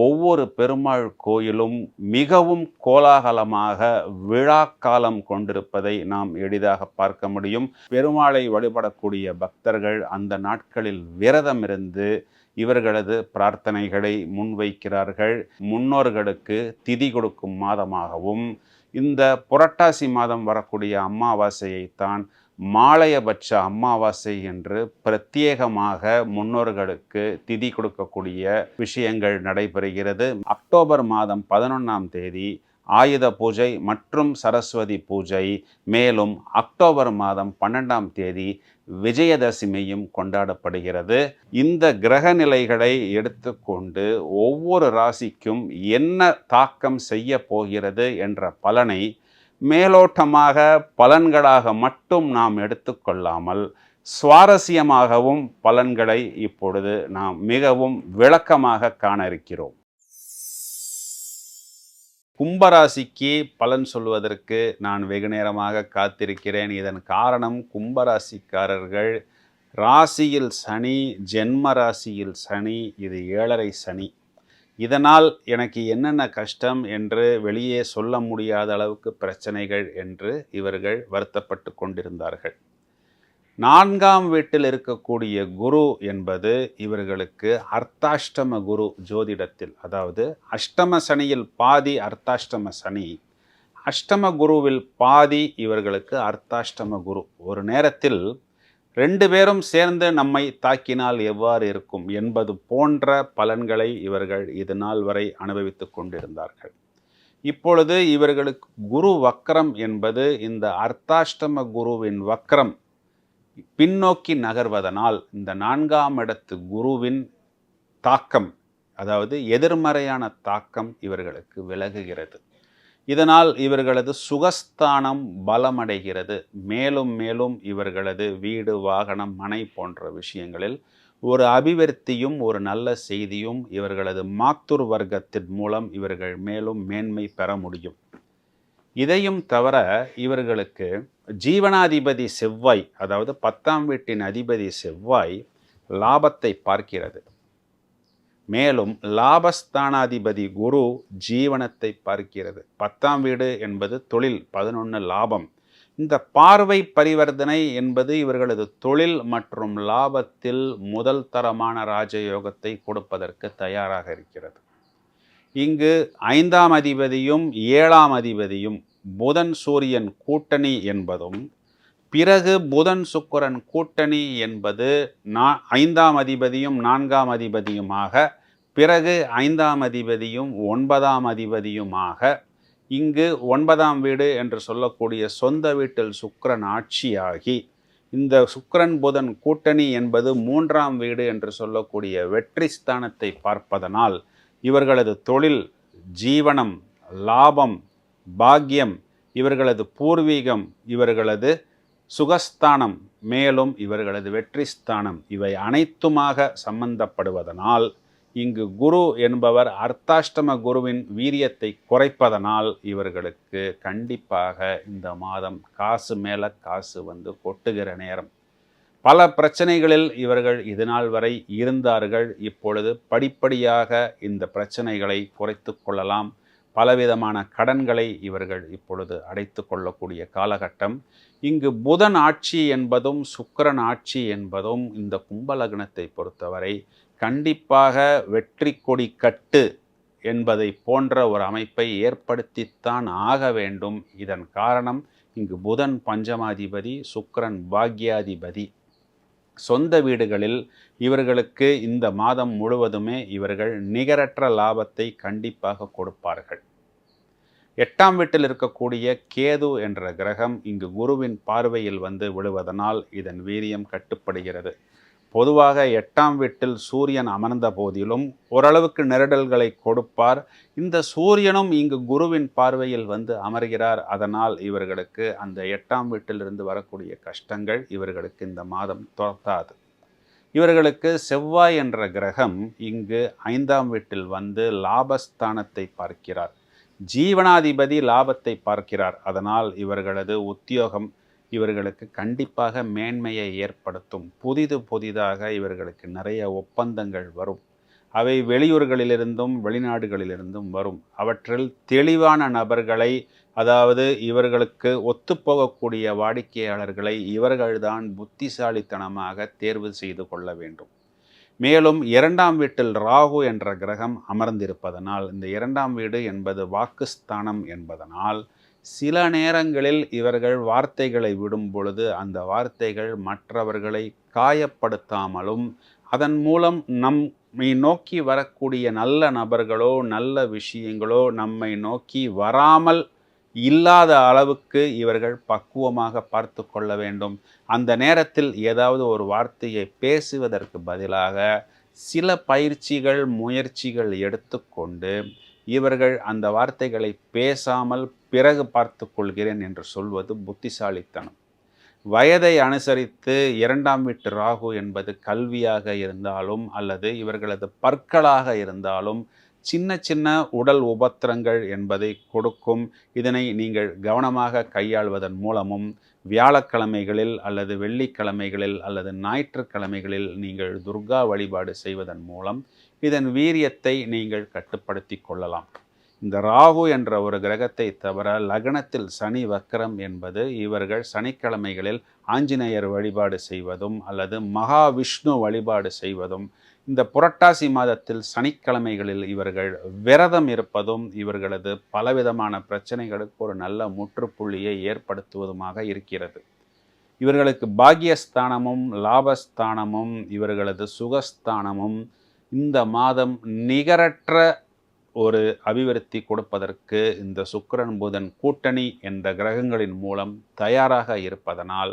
ஒவ்வொரு பெருமாள் கோயிலும் மிகவும் கோலாகலமாக விழாக்காலம் கொண்டிருப்பதை நாம் எளிதாக பார்க்க முடியும். பெருமாளை வழிபடக்கூடிய பக்தர்கள் அந்த நாட்களில் விரதம் இருந்து இவர்களது பிரார்த்தனைகளை முன்வைக்கிறார்கள். முன்னோர்களுக்கு திதி கொடுக்கும் மாதமாகவும் இந்த புரட்டாசி மாதம் வரக்கூடிய அமாவாசையைத்தான் மாலையபட்ச அமாவாசை என்று பிரத்யேகமாக முன்னோர்களுக்கு திதி கொடுக்கக்கூடிய விஷயங்கள் நடைபெறுகிறது. அக்டோபர் மாதம் பதினொன்றாம் தேதி ஆயுத பூஜை மற்றும் சரஸ்வதி பூஜை. மேலும் அக்டோபர் மாதம் பன்னெண்டாம் தேதி விஜயதசமியும் கொண்டாடப்படுகிறது. இந்த கிரக நிலைகளை எடுத்துக்கொண்டு ஒவ்வொரு ராசிக்கும் என்ன தாக்கம் செய்ய போகிறது என்ற பலனை மேலோட்டமாக பலன்களாக மட்டும் நாம் எடுத்துக்கொள்ளாமல் சுவாரஸ்யமாகவும் பலன்களை இப்பொழுது நாம் மிகவும் விளக்கமாக காண இருக்கிறோம் கும்பராசிக்கு பலன் சொல்வதற்கு நான் வெகு நேரமாக காத்திருக்கிறேன். இதன் காரணம் கும்பராசிக்காரர்கள் ராசியில் சனி ஜென்ம ராசியில் சனி இது ஏழரை சனி. இதனால் எனக்கு என்னென்ன கஷ்டம் என்று வெளியே சொல்ல முடியாத அளவுக்கு பிரச்சனைகள் என்று இவர்கள் வருத்தப்பட்டு கொண்டிருந்தார்கள். நான்காம் வீட்டில் இருக்கக்கூடிய குரு என்பது இவர்களுக்கு அர்த்தாஷ்டம குரு ஜோதிடத்தில் அதாவது அஷ்டம சனியில் பாதி அர்த்தாஷ்டம சனி அஷ்டம குருவில் பாதி இவர்களுக்கு அர்த்தாஷ்டம குரு. ஒரு நேரத்தில் ரெண்டு பேரும் சேர்ந்து நம்மை தாக்கினால் எவ்வாறு இருக்கும் என்பது போன்ற பலன்களை இவர்கள் இது நாள் வரை அனுபவித்து கொண்டிருந்தார்கள். இப்பொழுது இவர்களுக்கு குரு வக்கரம் என்பது இந்த அர்த்தாஷ்டம குருவின் வக்கரம் பின்னோக்கி நகர்வதனால் இந்த நான்காம் இடத்து குருவின் தாக்கம் அதாவது எதிர்மறையான தாக்கம் இவர்களுக்கு விலகுகிறது. இதனால் இவர்களது சுகஸ்தானம் பலமடைகிறது. மேலும் மேலும் இவர்களது வீடு வாகனம் மனை போன்ற விஷயங்களில் ஒரு அபிவிருத்தியும் ஒரு நல்ல செய்தியும் இவர்களது மாத்துர் வர்க்கத்தின் மூலம் இவர்கள் மேலும் மேன்மை பெற முடியும். இதையும் தவிர இவர்களுக்கு ஜீவனாதிபதி செவ்வாய் அதாவது பத்தாம் வீட்டின் அதிபதி செவ்வாய் லாபத்தை பார்க்கிறது. மேலும் லாபஸ்தானாதிபதி குரு ஜீவனத்தை பார்க்கிறது. பத்தாம் வீடு என்பது தொழில் பதினொன்று லாபம். இந்த பார்வை பரிவர்த்தனை என்பது இவர்களது தொழில் மற்றும் லாபத்தில் முதல் தரமான ராஜயோகத்தை கொடுப்பதற்கு தயாராக இருக்கிறது. இங்கு ஐந்தாம் அதிபதியும் ஏழாம் அதிபதியும் புதன் சூரியன் கூட்டணி என்பதும் பிறகு புதன் சுக்கரன் கூட்டணி என்பது நா ஐந்தாம் அதிபதியும் நான்காம் அதிபதியுமாக பிறகு ஐந்தாம் அதிபதியும் ஒன்பதாம் அதிபதியுமாக இங்கு ஒன்பதாம் வீடு என்று சொல்லக்கூடிய சொந்த வீட்டில் சுக்கரன் ஆட்சியாகி இந்த சுக்கரன் புதன் கூட்டணி என்பது மூன்றாம் வீடு என்று சொல்லக்கூடிய வெற்றி ஸ்தானத்தை பார்ப்பதனால் இவர்களது தொழில் ஜீவனம் லாபம் பாக்கியம் இவர்களது பூர்வீகம் இவர்களது சுகஸ்தானம் மேலும் இவர்களது வெற்றி ஸ்தானம் இவை அனைத்துமாக சம்பந்தப்படுவதனால் இங்கு குரு என்பவர் அர்த்தாஷ்டம குருவின் வீரியத்தை குறைப்பதனால் இவர்களுக்கு கண்டிப்பாக இந்த மாதம் காசு மேலே காசு வந்து கொட்டுகிற நேரம். பல பிரச்சனைகளில் இவர்கள் இதுநாள் வரை இருந்தார்கள். இப்பொழுது படிப்படியாக இந்த பிரச்சனைகளை குறைத்து கொள்ளலாம். பலவிதமான கடன்களை இவர்கள் இப்பொழுது அடைத்து கொள்ளக்கூடிய காலகட்டம். இங்கு புதன் ஆட்சி என்பதும் சுக்கரன் ஆட்சி என்பதும் இந்த கும்பலக்னத்தை பொறுத்தவரை கண்டிப்பாக வெற்றி கொடி கட்டு என்பதை போன்ற ஒரு அமைப்பை ஏற்படுத்தித்தான் ஆக வேண்டும். இதன் காரணம் இங்கு புதன் பஞ்சமாதிபதி சுக்கரன் பாக்யாதிபதி. சொந்த வீடுகளில் இவர்களுக்கு இந்த மாதம் முழுவதுமே இவர்கள் நிகரற்ற லாபத்தை கண்டிப்பாக கொடுப்பார்கள். எட்டாம் வீட்டில் இருக்கக்கூடிய கேது என்ற கிரகம் இங்கு குருவின் பார்வையில் வந்து விழுவதனால் இதன் வீரியம் கட்டுப்படுகிறது. பொதுவாக எட்டாம் வீட்டில் சூரியன் அமர்ந்த போதிலும் ஓரளவுக்கு நெருடல்களை கொடுப்பார். இந்த சூரியனும் இங்கு குருவின் பார்வையில் வந்து அமர்கிறார். அதனால் இவர்களுக்கு அந்த எட்டாம் வீட்டிலிருந்து வரக்கூடிய கஷ்டங்கள் இவர்களுக்கு இந்த மாதம் தோத்தாது இவர்களுக்கு செவ்வாய் என்ற கிரகம் இங்கு ஐந்தாம் வீட்டில் வந்து லாபஸ்தானத்தை பார்க்கிறார். ஜீவனாதிபதி லாபத்தை பார்க்கிறார். அதனால் இவர்களது உத்தியோகம் இவர்களுக்கு கண்டிப்பாக மேன்மையை ஏற்படுத்தும். புதிது புதிதாக இவர்களுக்கு நிறைய ஒப்பந்தங்கள் வரும். அவை வெளியூர்களிலிருந்தும் வெளிநாடுகளிலிருந்தும் வரும். அவற்றில் தெளிவான நபர்களை அதாவது இவர்களுக்கு ஒத்துப்போகக்கூடிய வாடிக்கையாளர்களை இவர்கள்தான் புத்திசாலித்தனமாக தேர்வு செய்து கொள்ள வேண்டும். மேலும் இரண்டாம் வீட்டில் ராகு என்ற கிரகம் அமர்ந்திருப்பதனால் இந்த இரண்டாம் வீடு என்பது வாக்குஸ்தானம் என்பதனால் சில நேரங்களில் இவர்கள் வார்த்தைகளை விடும் பொழுது அந்த வார்த்தைகள் மற்றவர்களை காயப்படுத்தாமலும் அதன் மூலம் நம்மை நோக்கி வரக்கூடிய நல்ல நபர்களோ நல்ல விஷயங்களோ நம்மை நோக்கி வராமல் இல்லாத அளவுக்கு இவர்கள் பக்குவமாக பார்த்து கொள்ள வேண்டும். அந்த நேரத்தில் ஏதாவது ஒரு வார்த்தையை பேசுவதற்கு பதிலாக சில பயிற்சிகள் முயற்சிகள் எடுத்துக்கொண்டு இவர்கள் அந்த வார்த்தைகளை பேசாமல் பிறகு பார்த்து கொள்கிறேன் என்று சொல்வது புத்திசாலித்தனம். வயதை அனுசரித்து இரண்டாம் வீட்டு ராகு என்பது கல்வியாக இருந்தாலும் அல்லது இவர்களது பற்களாக இருந்தாலும் சின்ன சின்ன உடல் உபத்திரங்கள் என்பதை கொடுக்கும். இதனை நீங்கள் கவனமாக கையாள்வதன் மூலமும் வியாழக்கிழமைகளில் அல்லது வெள்ளிக்கிழமைகளில் அல்லது ஞாயிற்றுக்கிழமைகளில் நீங்கள் துர்கா வழிபாடு செய்வதன் மூலம் இதன் வீரியத்தை நீங்கள் கட்டுப்படுத்தி கொள்ளலாம். இந்த ராகு என்ற ஒரு கிரகத்தை தவிர லக்னத்தில் சனி வக்கரம் என்பது இவர்கள் சனிக்கிழமைகளில் ஆஞ்சநேயர் வழிபாடு செய்வதும் அல்லது மகாவிஷ்ணு வழிபாடு செய்வதும் இந்த புரட்டாசி மாதத்தில் சனிக்கிழமைகளில் இவர்கள் விரதம் இருப்பதும் இவர்களது பலவிதமான பிரச்சனைகளுக்கு ஒரு நல்ல முற்றுப்புள்ளியை ஏற்படுத்துவதுமாக இருக்கிறது. இவர்களுக்கு பாகியஸ்தானமும் லாபஸ்தானமும் இவர்களது சுகஸ்தானமும் இந்த மாதம் நிகரற்ற ஒரு அபிவிருத்தி கொடுப்பதற்கு இந்த சுக்கரன் புதன் கூட்டணி என்ற கிரகங்களின் மூலம் தயாராக இருப்பதனால்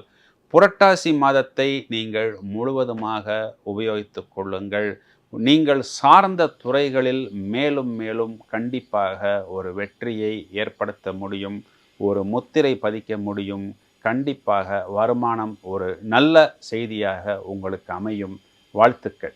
புரட்டாசி மாதத்தை நீங்கள் முழுவதுமாக உபயோகித்து கொள்ளுங்கள். நீங்கள் சார்ந்த துறைகளில் மேலும் மேலும் கண்டிப்பாக ஒரு வெற்றியை ஏற்படுத்த முடியும் ஒரு முத்திரை பதிக்க முடியும். கண்டிப்பாக வருமானம் ஒரு நல்ல செய்தியாக உங்களுக்கு அமையும். வாழ்த்துக்கள்.